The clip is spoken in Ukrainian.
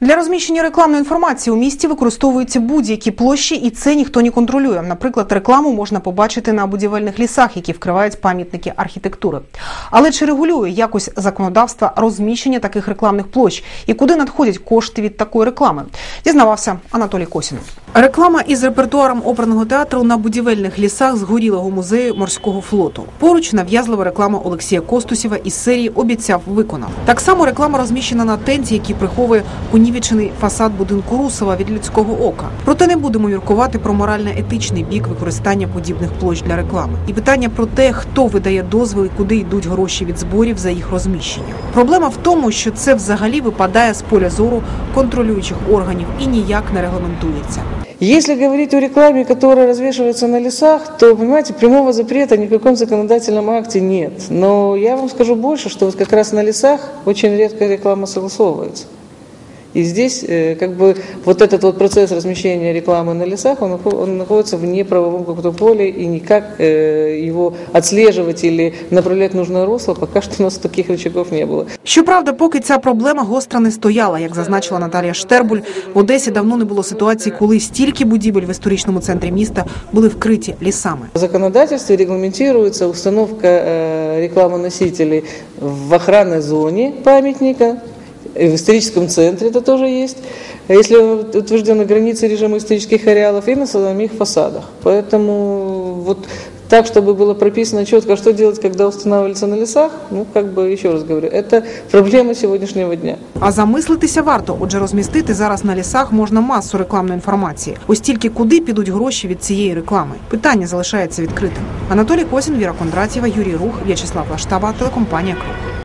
Для розміщення рекламної інформації у місті використовуються будь-які площі, і це ніхто не контролює. Наприклад, рекламу можна побачити на будівельних лісах, які вкривають пам'ятники архітектури. Але чи регулює якось законодавства розміщення таких рекламних площ і куди надходять кошти від такої реклами? Дізнавався Анатолій Косін. Реклама із репертуаром оперного театру на будівельних лісах згорілого музею морського флоту. Поруч нав'язлива реклама Олексія Костусєва із серії Обіцяв виконав. Так само реклама розміщена на тенті, який приховує понівечений фасад будинку Русова від людського ока. Проте не будемо міркувати про морально-етичний бік використання подібних площ для реклами. І питання про те, хто видає дозвіл і куди йдуть гроші від зборів за їх розміщення. Проблема в тому, що це взагалі випадає з поля зору контролюючих органів і ніяк не регламентується. Если говорить о рекламе, которая развешивается на лесах, то, понимаете, прямого запрета ни в каком законодательном акте нет. Но я вам скажу больше, что вот как раз на лесах очень редко реклама согласовывается. И здесь э, как бы вот этот вот процесс размещения рекламы на лесах, он, нахо- он находится в неправовом каком-то поле, и никак э, его отслеживать или направлять в нужное русло, пока что у нас таких рычагов не было. Щоправда, поки ця проблема гостра не стояла, як зазначила Наталія Штербуль, в Одесі давно не було ситуації, коли стільки будівель в історичному центрі міста були вкриті лісами. В законодательстве регламентируется установка э, рекламоносителей в охранной зоне памятника, и в историческом центре это тоже есть, если утверждены границы режима исторических ареалов и на самих фасадах. Поэтому вот так, чтобы было прописано четко, что делать, когда устанавливается на лесах, ну, как бы, еще раз говорю, это проблема сегодняшнего дня. А замислитися варто, отже, розмістити зараз на лісах можна масу рекламної інформації. Ось тільки куди підуть гроші від цієї реклами. Питання залишається відкритим. Анатолій Косін, Віра Кондратєва, Юрій Рух, В'ячеслав Лаштаба, телекомпанія Круг.